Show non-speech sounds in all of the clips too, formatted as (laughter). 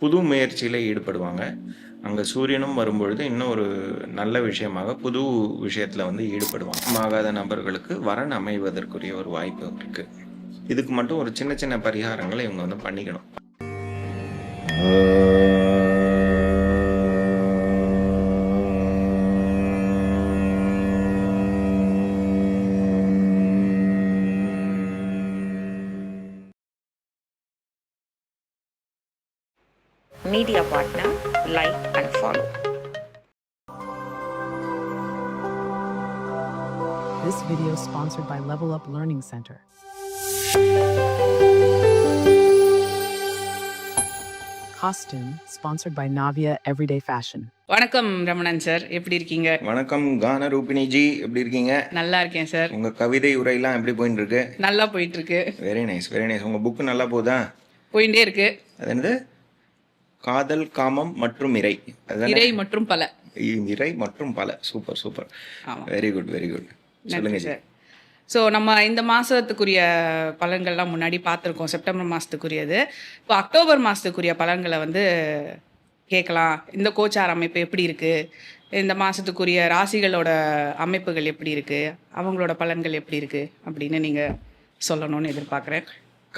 புது முயற்சியில் ஈடுபடுவாங்க. அங்கே சூரியனும் வரும்பொழுது இன்னும் ஒரு நல்ல விஷயமாக புது விஷயத்தில் வந்து ஈடுபடுவாங்க. ஆகாத நபர்களுக்கு வரன் அமைவதற்குரிய ஒரு வாய்ப்பு இருக்கு. இதுக்கு மட்டும் ஒரு சின்ன சின்ன பரிகாரங்களை இவங்க வந்து பண்ணிக்கணும். Media partner, like and follow. This video is sponsored by Level Up Learning Center. Costume sponsored by Navia Everyday Fashion. வணக்கம் ரமணன் சார் எப்படி இருக்கீங்க? வணக்கம் கான ரூபினி ஜி எப்படி இருக்கீங்க? நல்லா இருக்கேன் சார் உங்கள் கவிதை உரையெல்லாம் எப்படி போயின்னு இருக்கு நல்லா போயிட்டு இருக்கு வெரி நைஸ் வெரி நைஸ் உங்கள் புக்கு நல்லா போதா? போயிட்டே இருக்கு. அது என்னது? காதல் காமம் மற்றும் இறை? இறை மற்றும் பல. இறை மற்றும் பல. Super super. Very good very good சொல்லுங்க சார். ஸோ நம்ம இந்த மாதத்துக்குரிய பலன்கள்லாம் முன்னாடி பார்த்துருக்கோம். செப்டம்பர் மாதத்துக்குரியது இப்போ அக்டோபர் மாதத்துக்குரிய பலன்களை வந்து கேட்கலாம். இந்த கோச்சார் அமைப்பு எப்படி இருக்குது இந்த மாதத்துக்குரிய ராசிகளோட அமைப்புகள் எப்படி இருக்குது அவங்களோட பலன்கள் எப்படி இருக்குது அப்படின்னு நீங்கள் சொல்லணும்னு எதிர்பார்க்குறேன்.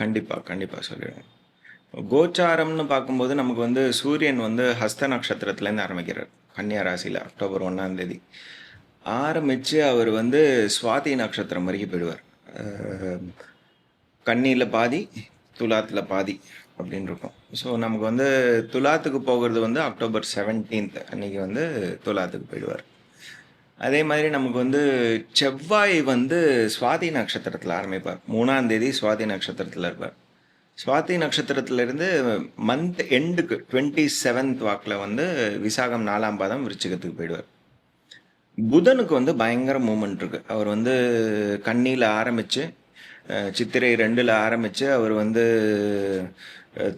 கண்டிப்பாக கண்டிப்பாக சொல்லிடுறேன். கோச்சாரம்னு பார்க்கும்போது நமக்கு வந்து சூரியன் வந்து ஹஸ்த நட்சத்திரத்துலேருந்து ஆரம்பிக்கிறார். கன்னியா ராசியில் அக்டோபர் ஒன்றாம் தேதி. ஆரம்பித்து அவர் வந்து சுவாதி நட்சத்திரம் வரைக்கும் போயிடுவார். கன்னியில் பாதி துலாத்தில் பாதி அப்படின்னு இருக்கும். ஸோ நமக்கு வந்து துலாத்துக்கு போகிறது வந்து அக்டோபர் செவன்டீன்த் அன்னைக்கு வந்து துலாத்துக்கு போயிடுவார். அதே மாதிரி நமக்கு வந்து செவ்வாய் வந்து சுவாதி நட்சத்திரத்தில் ஆரம்பிப்பார். மூணாந்தேதி சுவாதி நட்சத்திரத்தில் இருப்பார். சுவாதி நட்சத்திரத்திலிருந்து மந்த் எண்டுக்கு டுவெண்ட்டி செவன்த் வாக்கில் வந்து விசாகம் நாலாம் பாதம் விருச்சிகத்துக்கு போயிடுவார். புதனுக்கு வந்து பயங்கர மூமெண்ட் இருக்குது அவர் வந்து கண்ணியில் ஆரம்பித்து சித்திரை ரெண்டில் ஆரம்பித்து அவர் வந்து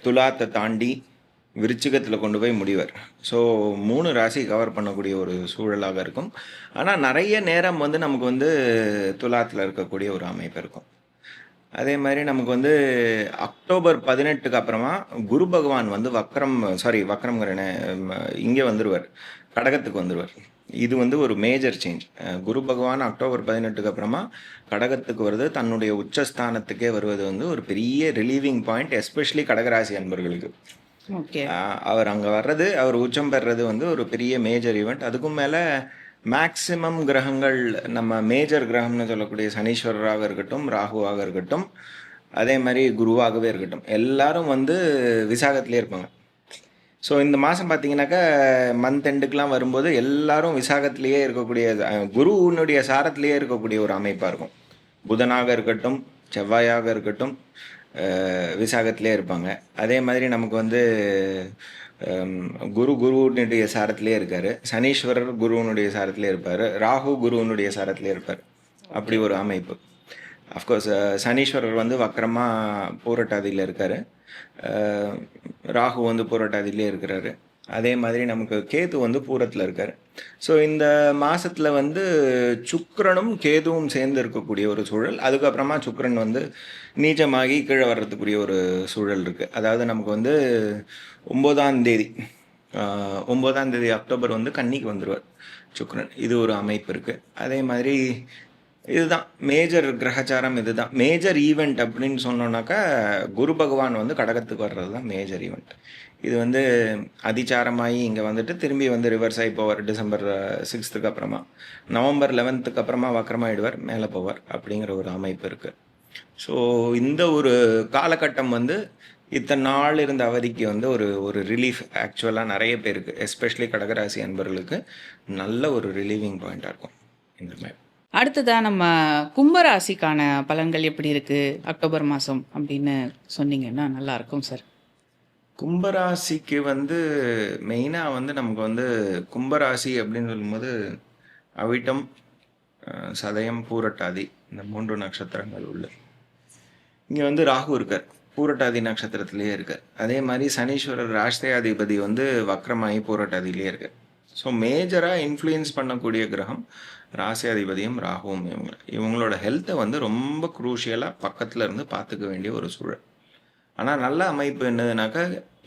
துலாத்தை தாண்டி விருச்சிகத்தில் கொண்டு போய் முடிவார். ஸோ மூணு ராசி கவர் பண்ணக்கூடிய ஒரு சூழலாக இருக்கும். ஆனால் நிறைய நேரம் வந்து நமக்கு வந்து துலாத்தில் இருக்கக்கூடிய ஒரு அமைப்பு இருக்கும். அதே மாதிரி நமக்கு வந்து அக்டோபர் பதினெட்டுக்கு அப்புறமா குரு பகவான் வந்து வக்ரம் சாரி வக்ரம்ங்கிறனே இங்கே வந்துடுவார் கடகத்துக்கு வந்துடுவார் இது வந்து ஒரு மேஜர் சேஞ்ச் குரு பகவான் அக்டோபர் பதினெட்டுக்கு அப்புறமா கடகத்துக்கு வருது. தன்னுடைய உச்சஸ்தானத்துக்கே வருவது வந்து ஒரு பெரிய ரிலீவிங் பாயிண்ட் எஸ்பெஷலி கடகராசி அன்பர்களுக்கு. அவர் அங்கே வர்றது அவர் உச்சம் பெறுறது வந்து ஒரு பெரிய மேஜர் ஈவெண்ட் அதுக்கும் மேலே மேக்சிமம் கிரகங்கள் நம்ம மேஜர் கிரகம்னு சொல்லக்கூடிய சனீஸ்வரராக இருக்கட்டும் ராகுவாக இருக்கட்டும் அதே மாதிரி குருவாகவே இருக்கட்டும். எல்லாரும் வந்து விசாகத்திலே இருப்பாங்க. ஸோ இந்த மாதம் பார்த்தீங்கன்னாக்கா மந்த் எண்டுக்கெலாம் வரும்போது எல்லாரும் விசாகத்திலேயே இருக்கக்கூடிய அஹ், குருவினுடைய சாரத்திலேயே இருக்கக்கூடிய ஒரு அமைப்பாக இருக்கும். புதனாக இருக்கட்டும் செவ்வாயாக இருக்கட்டும் விசாகத்திலே இருப்பாங்க. அதே மாதிரி நமக்கு வந்து குரு குருவினுடைய சாரத்திலே இருக்கார். சனீஸ்வரர் குருவினுடைய சாரத்திலே இருப்பார். ராகு குருவினுடைய சாரத்திலே இருப்பார். அப்படி ஒரு அமைப்பு. அஃப்கோர்ஸ் சனீஸ்வரர் வந்து வக்கரமாக பூரட்டாதியில் இருக்கார். ராகு வந்து பூரட்டாதியிலே இருக்கிறாரு. அதே மாதிரி நமக்கு கேது வந்து பூரத்தில் இருக்கார். ஸோ இந்த மாதத்தில் வந்து சுக்கரனும் கேதுவும் சேர்ந்து இருக்கக்கூடிய ஒரு சூழல். அதுக்கப்புறமா சுக்கரன் வந்து நீச்சமாகி கீழே வர்றதுக்குரிய ஒரு சூழல் இருக்குது அதாவது நமக்கு வந்து ஒம்போதாம் தேதி ஒம்போதாம் தேதி அக்டோபர் வந்து கன்னிக்கு வந்துடுவார் சுக்கரன். இது ஒரு அமைப்பு இருக்குது அதே மாதிரி இதுதான். மேஜர் கிரகச்சாரம் இதுதான். மேஜர் ஈவெண்ட் அப்படின்னு சொன்னோன்னாக்கா குரு பகவான் வந்து கடகத்துக்கு வர்றது தான் மேஜர் ஈவெண்ட் இது வந்து அதிச்சாரமாகி இங்கே வந்துட்டு திரும்பி வந்து ரிவர்ஸ் ஆகி போவார். டிசம்பர் சிக்ஸ்த்துக்கு uh, அப்புறமா. நவம்பர் லெவன்த்துக்கு அப்புறமா வக்கரமாயிடுவார் மேலே போவார் அப்படிங்கிற ஒரு அமைப்பு இருக்குது ஸோ இந்த ஒரு காலகட்டம் வந்து இத்தனை நாள் இருந்த அவதிக்கு வந்து ஒரு ஒரு ரிலீஃப் ஆக்சுவலாக நிறைய பேருக்கு எஸ்பெஷலி கடகராசி அன்பர்களுக்கு நல்ல ஒரு ரிலீவிங் பாயிண்ட்டாக இருக்கும். இந்த மாதிரி. அடுத்ததாக நம்ம கும்பராசிக்கான பலன்கள் எப்படி இருக்குது அக்டோபர் மாதம் அப்படின்னு சொன்னீங்கன்னா நல்லா இருக்கும் சார். கும்பராசிக்கு வந்து மெயினாக வந்து நமக்கு வந்து கும்பராசி அப்படின்னு சொல்லும்போது அவிட்டம் சதயம் பூரட்டாதி இந்த மூன்று நட்சத்திரங்கள் உள்ள. இங்கே வந்து ராகு இருக்கார். பூரட்டாதி நட்சத்திரத்திலேயே இருக்கார். அதே மாதிரி சனீஸ்வரர் ராஷ்டிரியாதிபதி வந்து வக்ரமாகி பூரட்டாதியிலே இருக்கார். ஸோ மேஜராக இன்ஃப்ளூயன்ஸ் பண்ணக்கூடிய கிரகம் ராசியாதிபதியும் ராகுவும் இவங்க இவங்களோட ஹெல்த்தை வந்து ரொம்ப குரூஷியலாக பக்கத்தில் இருந்து பார்த்துக்க வேண்டிய ஒரு சூழல். ஆனால் நல்ல அமைப்பு என்னதுனாக்கா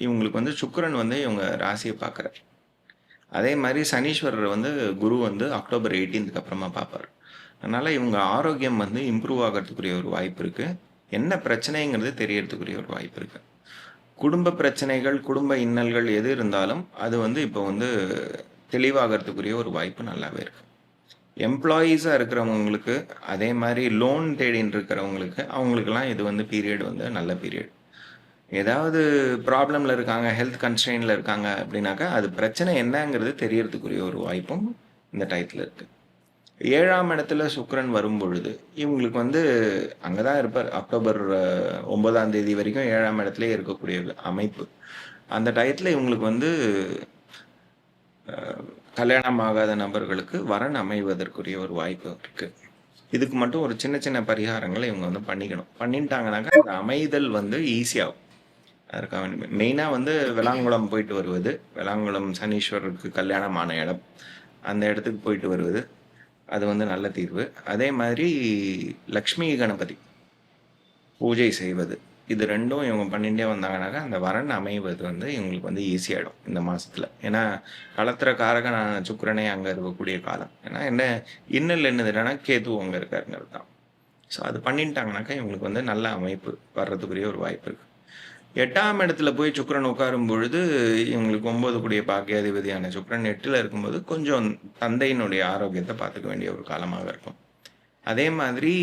இவங்களுக்கு வந்து சுக்கரன் வந்து இவங்க ராசியை பார்க்குறாரு. அதே மாதிரி சனீஸ்வரர் வந்து குரு வந்து அக்டோபர் 18க்கு அப்புறமா பார்ப்பார். அதனால் இவங்க ஆரோக்கியம் வந்து இம்ப்ரூவ் ஆகிறதுக்குரிய ஒரு வாய்ப்பு இருக்குது என்ன பிரச்சனைங்கிறது தெரியறதுக்குரிய ஒரு வாய்ப்பு இருக்குது குடும்ப பிரச்சனைகள் குடும்ப இன்னல்கள் எது இருந்தாலும் அது வந்து இப்போ வந்து தெளிவாகிறதுக்குரிய ஒரு வாய்ப்பு நல்லாவே இருக்குது எம்ப்ளாயீஸாக இருக்கிறவங்களுக்கு அதே மாதிரி லோன் தேடின்னு இருக்கிறவங்களுக்கு அவங்களுக்கெல்லாம் இது வந்து பீரியட் வந்து நல்ல பீரியட் ஏதாவது ப்ராப்ளமில் இருக்காங்க ஹெல்த் கன்ஸ்ட்ரெயினில் இருக்காங்க அப்படின்னாக்கா அது பிரச்சனை என்னங்கிறது தெரியறதுக்குரிய ஒரு வாய்ப்பும் இந்த டயத்தில் இருக்குது ஏழாம் இடத்துல சுக்ரன் வரும் பொழுது இவங்களுக்கு வந்து அங்கே தான் இருப்பார். அக்டோபர் ஒன்பதாம் தேதி வரைக்கும் ஏழாம் இடத்துல இருக்கக்கூடிய அமைப்பு. அந்த டயத்தில் இவங்களுக்கு வந்து கல்யாணம் ஆகாத நபர்களுக்கு வரன் அமைவதற்குரிய ஒரு வாய்ப்பு இருக்கு. இதுக்கு மட்டும் ஒரு சின்ன சின்ன பரிகாரங்களை இவங்க வந்து பண்ணிக்கணும். பண்ணிட்டாங்கனாக்கா அந்த அமைதல் வந்து ஈஸியாகும் அதற்காக மெயினாக வந்து விளாங்குளம் போயிட்டு வருவது விளாங்குளம் சனீஸ்வரருக்கு கல்யாணமான இடம் அந்த இடத்துக்கு போயிட்டு வருவது அது வந்து நல்ல தீர்வு. அதே மாதிரி லக்ஷ்மி கணபதி பூஜை செய்வது இது ரெண்டும் இவங்க பண்ணிகிட்டே வந்தாங்கனாக்கா அந்த வரன் அமைவது வந்து இவங்களுக்கு வந்து ஈஸியாகிடும் இந்த மாதத்தில் ஏன்னா களத்துற காரக நான் சுக்கரனே அங்கே இருக்கக்கூடிய காலம். ஏன்னா என்ன இன்னல் என்னதுன்னா கேது அங்கே இருக்காருங்கிறது தான். ஸோ அது பண்ணிட்டாங்கனாக்கா இவங்களுக்கு வந்து நல்ல அமைப்பு வர்றதுக்குரிய ஒரு வாய்ப்பு இருக்குது எட்டாம் இடத்துல போய் சுக்கரன் உட்காரும் பொழுது இவங்களுக்கு ஒன்பது கூடிய பாக்கியாதிபதியான சுக்கரன் எட்டில் இருக்கும்போது கொஞ்சம் தந்தையினுடைய ஆரோக்கியத்தை பார்த்துக்க வேண்டிய ஒரு காலமாக இருக்கும். அதே மாதிரி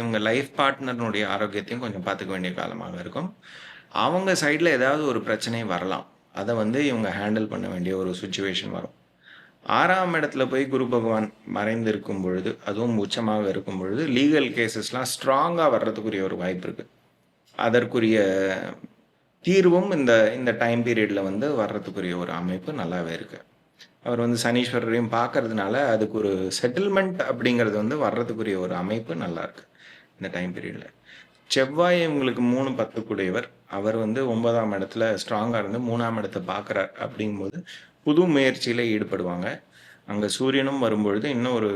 இவங்க லைஃப் பார்ட்னர்னுடைய ஆரோக்கியத்தையும் கொஞ்சம் பார்த்துக்க வேண்டிய காலமாக இருக்கும். அவங்க சைடில் ஏதாவது ஒரு பிரச்சனை வரலாம். அதை வந்து இவங்க ஹேண்டில் பண்ண வேண்டிய ஒரு சுச்சுவேஷன் வரும். ஆறாம் இடத்துல போய் குரு பகவான் மறைந்திருக்கும் பொழுது அதுவும் உச்சமாக இருக்கும் பொழுது லீகல் கேசஸ்லாம் ஸ்ட்ராங்காக வர்றதுக்குரிய ஒரு வாய்ப்பு இருக்குது அதற்குரிய தீர்வும் இந்த இந்த டைம் பீரியடில் வந்து வர்றதுக்குரிய ஒரு அமைப்பு நல்லாவே இருக்குது அவர் வந்து சனீஸ்வரரையும் பார்க்கறதுனால அதுக்கு ஒரு செட்டில்மெண்ட் அப்படிங்கிறது வந்து வர்றதுக்குரிய ஒரு அமைப்பு நல்லா இருக்கு இந்த டைம் பீரியடில் செவ்வாய் இவங்களுக்கு மூணு பத்து கூடியவர் அவர் வந்து ஒன்பதாம் இடத்துல ஸ்ட்ராங்காக இருந்து மூணாம் இடத்தை பார்க்குறார் அப்படிங்கும்போது புது முயற்சியில் ஈடுபடுவாங்க. அங்கே சூரியனும் வரும்பொழுது இன்னும் ஒரு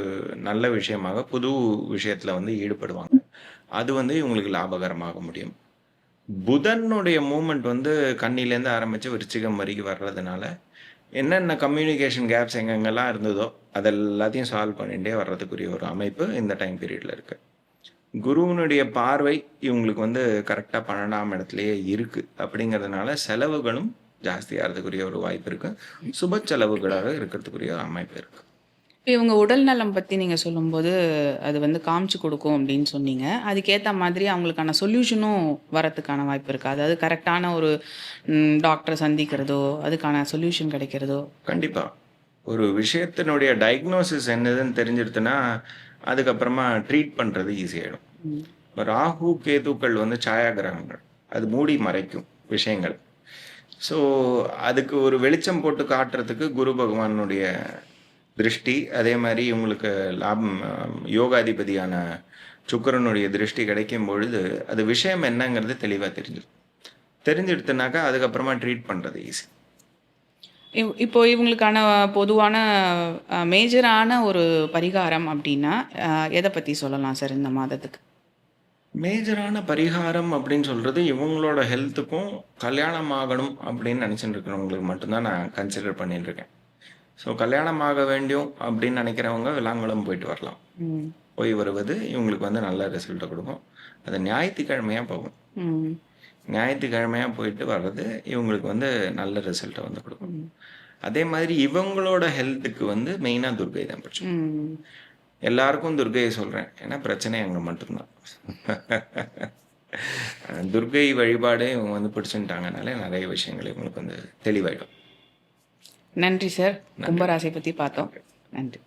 நல்ல விஷயமாக புது விஷயத்தில் வந்து ஈடுபடுவாங்க. அது வந்து இவங்களுக்கு லாபகரமாக முடியும். புதனுடைய மூமெண்ட் வந்து கண்ணிலேருந்து ஆரம்பித்து விருச்சிகம் வரைக்கும் வர்றதுனால என்னென்ன கம்யூனிகேஷன் கேப்ஸ் எங்கெங்கெல்லாம் இருந்ததோ அதெல்லாத்தையும் சால்வ் பண்ணிகிட்டே வர்றதுக்குரிய ஒரு அமைப்பு இந்த டைம் பீரியடில் இருக்குது குருவினுடைய பார்வை இவங்களுக்கு வந்து கரெக்டாக பன்னெண்டாம் இடத்துலையே இருக்குது அப்படிங்கிறதுனால செலவுகளும் ஜாஸ்தியாகிறதுக்குரிய ஒரு வாய்ப்பு இருக்குது சுப செலவுகளாக இருக்கிறதுக்குரிய ஒரு அமைப்பு இருக்குது இப்போ இவங்க உடல் நலம் பற்றி நீங்கள் சொல்லும்போது அது வந்து காமிச்சு கொடுக்கும் அப்படின்னு சொன்னீங்க. அதுக்கேற்ற மாதிரி அவங்களுக்கான சொல்யூஷனும் வரத்துக்கான வாய்ப்பு இருக்குது அதாவது கரெக்டான ஒரு டாக்டரை சந்திக்கிறதோ அதுக்கான சொல்யூஷன் கிடைக்கிறதோ. கண்டிப்பாக ஒரு விஷயத்தினுடைய டயக்னோசிஸ் என்னதுன்னு தெரிஞ்சிடுதுன்னா அதுக்கப்புறமா ட்ரீட் பண்ணுறது ஈஸியாகிடும் இப்போ ராகு கேதுக்கள் வந்து சாயாகிரகங்கள் அது மூடி மறைக்கும் விஷயங்கள். ஸோ அதுக்கு ஒரு வெளிச்சம் போட்டு காட்டுறதுக்கு குரு பகவானுடைய திருஷ்டி அதே மாதிரி இவங்களுக்கு லாபம் யோகாதிபதியான சுக்கிரனுடைய திருஷ்டி கிடைக்கும் பொழுது அது விஷயம் என்னங்கிறது தெளிவாக தெரிஞ்சிடும் தெரிஞ்சிடுத்துனாக்கா அதுக்கப்புறமா ட்ரீட் பண்ணுறது ஈஸி இப்போ இவங்களுக்கான பொதுவான மேஜரான ஒரு பரிகாரம் அப்படின்னா எதை பற்றி சொல்லலாம் சார் இந்த மாதத்துக்கு? மேஜரான பரிகாரம் அப்படின்னு சொல்கிறது இவங்களோட ஹெல்த்துக்கும் கல்யாணம் ஆகணும் அப்படின்னு நினச்சிட்டு இருக்கிறவங்களுக்கு மட்டும்தான் நான் கன்சிடர் பண்ணிட்டு இருக்கேன். ஸோ கல்யாணம் ஆக வேண்டும் அப்படின்னு நினைக்கிறவங்க விளாங்குளம் போயிட்டு வரலாம். போய் வருவது இவங்களுக்கு வந்து நல்ல ரிசல்ட்டை கொடுக்கும். அது ஞாயிற்றுக்கிழமையாக போகும். ஞாயிற்றுக்கிழமையாக போயிட்டு வர்றது இவங்களுக்கு வந்து நல்ல ரிசல்ட்டை வந்து கொடுக்கும். அதே மாதிரி இவங்களோட ஹெல்த்துக்கு வந்து மெயினாக துர்கை தான் பிரச்சனை எல்லாருக்கும் துர்கையை சொல்கிறேன் ஏன்னா பிரச்சனை அங்கே மட்டும்தான். (laughs) துர்கை வழிபாடு இவங்க வந்து பிடிச்சுட்டாங்கனாலே நிறைய விஷயங்கள் இவங்களுக்கு வந்து தெளிவாயிடும். நன்றி சார் கும்பராசை பத்தி பார்த்தோம். நன்றி.